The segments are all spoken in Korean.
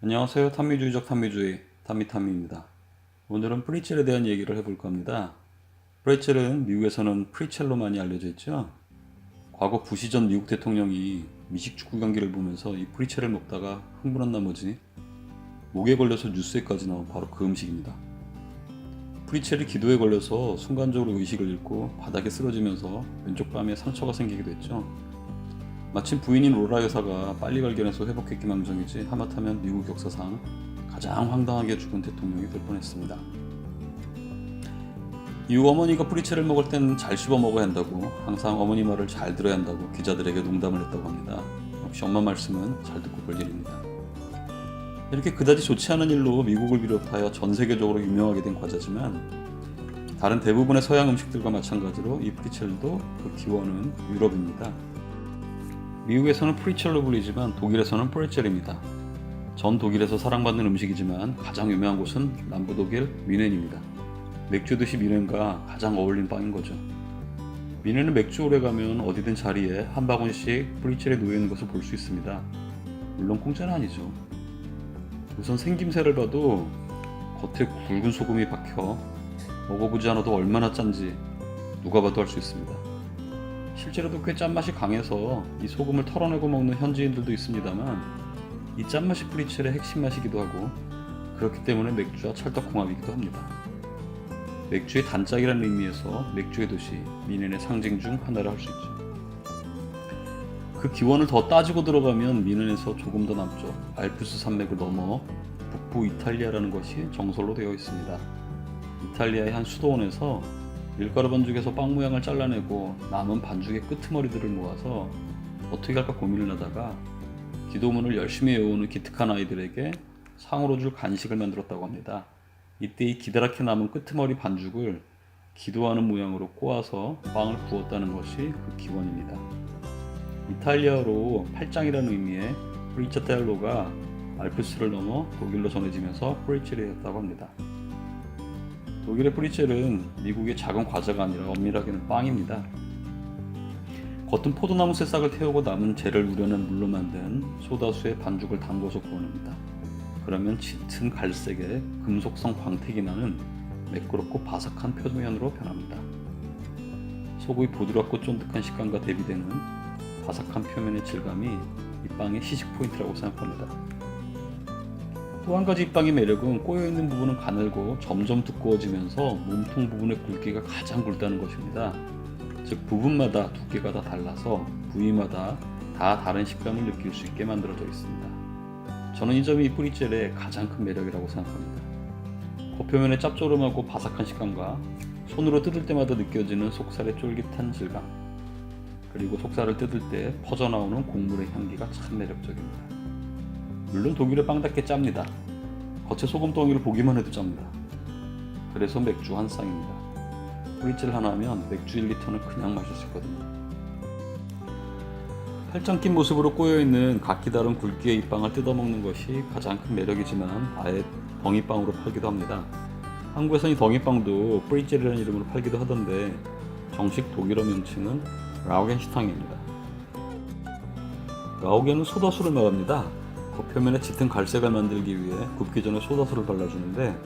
안녕하세요. 탐미주의적 탐미주의 탐미탐미입니다. 오늘은 프리첼에 대한 얘기를 해볼 겁니다. 프리첼은 미국에서는 프리첼로 많이 알려져 있죠. 과거 부시 전 미국 대통령이 미식 축구 경기를 보면서 이 프리첼을 먹다가 흥분한 나머지 목에 걸려서 뉴스에까지 나온 바로 그 음식입니다. 프리첼이 기도에 걸려서 순간적으로 의식을 잃고 바닥에 쓰러지면서 왼쪽 뺨에 상처가 생기기도 했죠. 마침 부인인 로라 여사가 빨리 발견해서 회복했기 망정이지 하마터면 미국 역사상 가장 황당하게 죽은 대통령이 될 뻔했습니다. 이후 어머니가 프리첼을 먹을 땐잘 씹어 먹어야 한다고 항상 어머니 말을 잘 들어야 한다고 기자들에게 농담을 했다고 합니다. 역시 엄마 말씀은 잘 듣고 볼 일입니다. 이렇게 그다지 좋지 않은 일로 미국을 비롯하여 전 세계적으로 유명하게 된 과자지만 다른 대부분의 서양 음식들과 마찬가지로 이 프리첼도 그 기원은 유럽입니다. 미국에서는 프리첼로 불리지만 독일에서는 프레첼입니다. 전 독일에서 사랑받는 음식이지만 가장 유명한 곳은 남부 독일 미넨입니다. 맥주 듯이 미넨과 가장 어울린 빵인 거죠. 미넨은 맥주 오래 가면 어디든 자리에 한 바구니씩 프리첼에 놓여 있는 것을 볼 수 있습니다. 물론 공짜는 아니죠. 우선 생김새를 봐도 겉에 굵은 소금이 박혀 먹어보지 않아도 얼마나 짠지 누가 봐도 알 수 있습니다. 실제로도 꽤 짠맛이 강해서 이 소금을 털어내고 먹는 현지인들도 있습니다만 이 짠맛이 프리첼의 핵심 맛이기도 하고 그렇기 때문에 맥주와 찰떡궁합이기도 합니다. 맥주의 단짝이라는 의미에서 맥주의 도시 미넨의 상징 중 하나를 할 수 있죠. 그 기원을 더 따지고 들어가면 미넨에서 조금 더 남쪽 알프스 산맥을 넘어 북부 이탈리아라는 것이 정설로 되어 있습니다. 이탈리아의 한 수도원에서 밀가루 반죽에서 빵 모양을 잘라내고 남은 반죽의 끄트머리들을 모아서 어떻게 할까 고민을 하다가 기도문을 열심히 외우는 기특한 아이들에게 상으로 줄 간식을 만들었다고 합니다. 이때 이 기다랗게 남은 끄트머리 반죽을 기도하는 모양으로 꼬아서 빵을 구웠다는 것이 그 기원입니다. 이탈리아로 팔짱이라는 의미의 프리처텔로가 알프스를 넘어 독일로 전해지면서 프리첼이 되었다고 합니다. 독일의 프리첼은 미국의 작은 과자가 아니라 엄밀하게는 빵입니다. 겉은 포도나무 새싹을 태우고 남은 재를 우려낸 물로 만든 소다수에 반죽을 담궈서 구워냅니다. 그러면 짙은 갈색의 금속성 광택이 나는 매끄럽고 바삭한 표면으로 변합니다. 속의 부드럽고 쫀득한 식감과 대비되는 바삭한 표면의 질감이 이 빵의 시식 포인트라고 생각합니다. 또 한 가지 이 빵의 매력은 꼬여있는 부분은 가늘고 점점 두꺼워지면서 몸통 부분의 굵기가 가장 굵다는 것입니다. 즉 부분마다 두께가 다 달라서 부위마다 다 다른 식감을 느낄 수 있게 만들어져 있습니다. 저는 이 점이 이 뿌리젤의 가장 큰 매력이라고 생각합니다. 겉표면의 짭조름하고 바삭한 식감과 손으로 뜯을 때마다 느껴지는 속살의 쫄깃한 질감 그리고 속살을 뜯을 때 퍼져나오는 곡물의 향기가 참 매력적입니다. 물론 독일의 빵답게 짭니다. 겉에 소금 덩이를 보기만 해도 짭니다. 그래서 맥주 한 쌍입니다. 프리첼 하나면 맥주 1리터는 그냥 마실 수 있거든요. 팔짱 낀 모습으로 꼬여있는 각기 다른 굵기의 이 빵을 뜯어먹는 것이 가장 큰 매력이지만 아예 덩이빵으로 팔기도 합니다. 한국에서는 이 덩이빵도 프리첼이라는 이름으로 팔기도 하던데 정식 독일어 명칭은 라우겐슈탕입니다. 라우겐은 소다수를 말합니다. 겉표면에 짙은 갈색을 만들기 위해 굽기 전에 소다수를 발라주는데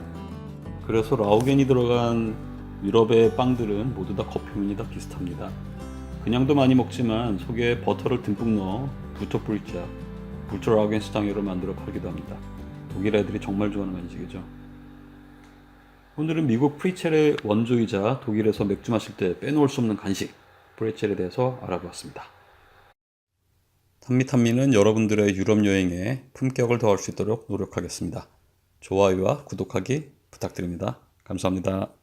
그래서 라우겐이 들어간 유럽의 빵들은 모두 다 겉표면이 다 비슷합니다. 그냥도 많이 먹지만 속에 버터를 듬뿍 넣어 부터 프리자, 부터 라우겐슈탕으로 만들어 팔기도 합니다. 독일 애들이 정말 좋아하는 간식이죠. 오늘은 미국 프리첼의 원조이자 독일에서 맥주 마실 때 빼놓을 수 없는 간식 프리첼에 대해서 알아보았습니다. 탄미탄미는 여러분들의 유럽 여행에 품격을 더할 수 있도록 노력하겠습니다. 좋아요와 구독하기 부탁드립니다. 감사합니다.